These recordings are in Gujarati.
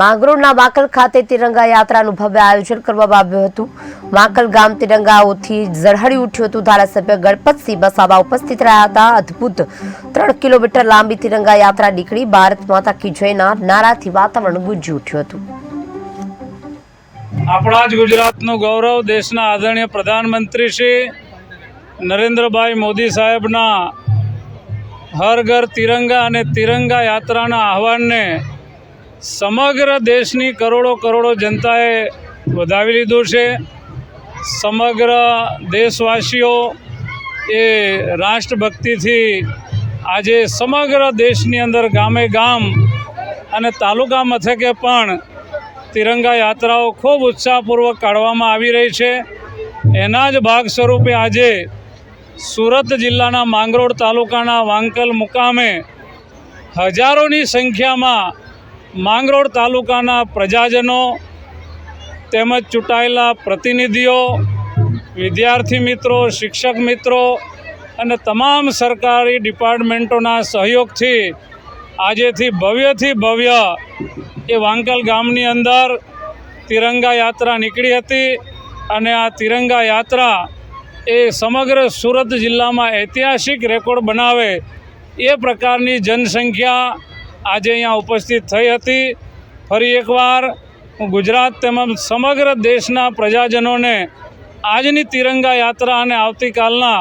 માંગરોળના વાકલ ખાતે તિરંગા યાત્રાનું ભવ્ય આયોજન કરવામાં આવ્યું હતું. વાંકલ ગામ તિરંગાઓથી ઝળહળી ઉઠ્યું હતું. ધારાસભ્ય ગણપતસિંહ બસાવા ઉપસ્થિત રહ્યા હતા. અદ્ભુત ત્રણ કિલોમીટર લાંબી તિરંગા યાત્રા નીકળી ભારત માતા કી જયના નારાથી વાતાવરણ ગુંજી ઉઠ્યું હતું. આપણા જ ગુજરાતનું ગૌરવ દેશના આદરણીય પ્રધાનમંત્રી શ્રી નરેન્દ્રભાઈ મોદી સાહેબના હર ઘર તિરંગા અને તિરંગા યાત્રાના આહવાનને સમગ્ર દેશની કરોડો કરોડો જનતાએ વધાવી લીધું છે. સમગ્ર દેશવાસીઓ એ રાષ્ટ્રભક્તિથી આજે સમગ્ર દેશની અંદર ગામે ગામ અને તાલુકા મથકે પણ તિરંગા યાત્રાઓ ખૂબ ઉત્સાહપૂર્વક કાઢવામાં આવી રહી છે. એના જ ભાગ સ્વરૂપે આજે સુરત જિલ્લાના માંગરોળ તાલુકાના વાંકલ મુકામે હજારોની સંખ્યામાં માંગરોળ તાલુકાના પ્રજાજનો તેમજ ચૂંટાયેલા પ્રતિનિધિઓ, વિદ્યાર્થી મિત્રો, શિક્ષક મિત્રો અને તમામ સરકારી ડિપાર્ટમેન્ટોના સહયોગથી આજેથી ભવ્યથી ભવ્ય એ વાંકલ ગામની અંદર તિરંગા યાત્રા નીકળી હતી અને આ તિરંગા યાત્રા એ સમગ્ર સુરત જિલ્લામાં ઐતિહાસિક રેકોર્ડ બનાવે એ પ્રકારની જનસંખ્યા આજે અહીંયા ઉપસ્થિત થઈ હતી. ફરી એકવાર હું ગુજરાત તેમજ સમગ્ર દેશના પ્રજાજનોને આજની તિરંગા યાત્રા અને આવતીકાલના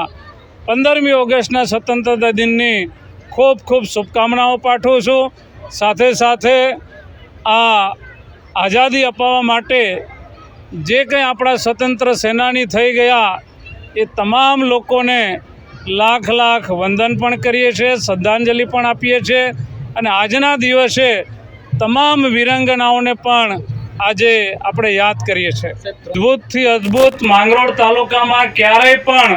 પંદરમી ઓગસ્ટના સ્વતંત્રતા દિનની ખૂબ ખૂબ શુભકામનાઓ પાઠવું છું. સાથે સાથે આ આઝાદી અપાવવા માટે જે કંઈ આપણા સ્વતંત્ર સેનાની થઈ ગયા એ તમામ લોકોને લાખ લાખ વંદન પણ કરીએ છીએ, શ્રદ્ધાંજલિ પણ આપીએ છીએ. અને આજના દિવસે તમામ વિરંગનાઓને પણ આજે આપણે યાદ કરીએ છીએ. અદ્ભુતથી અદ્ભુત માંગરોળ તાલુકામાં ક્યારેય પણ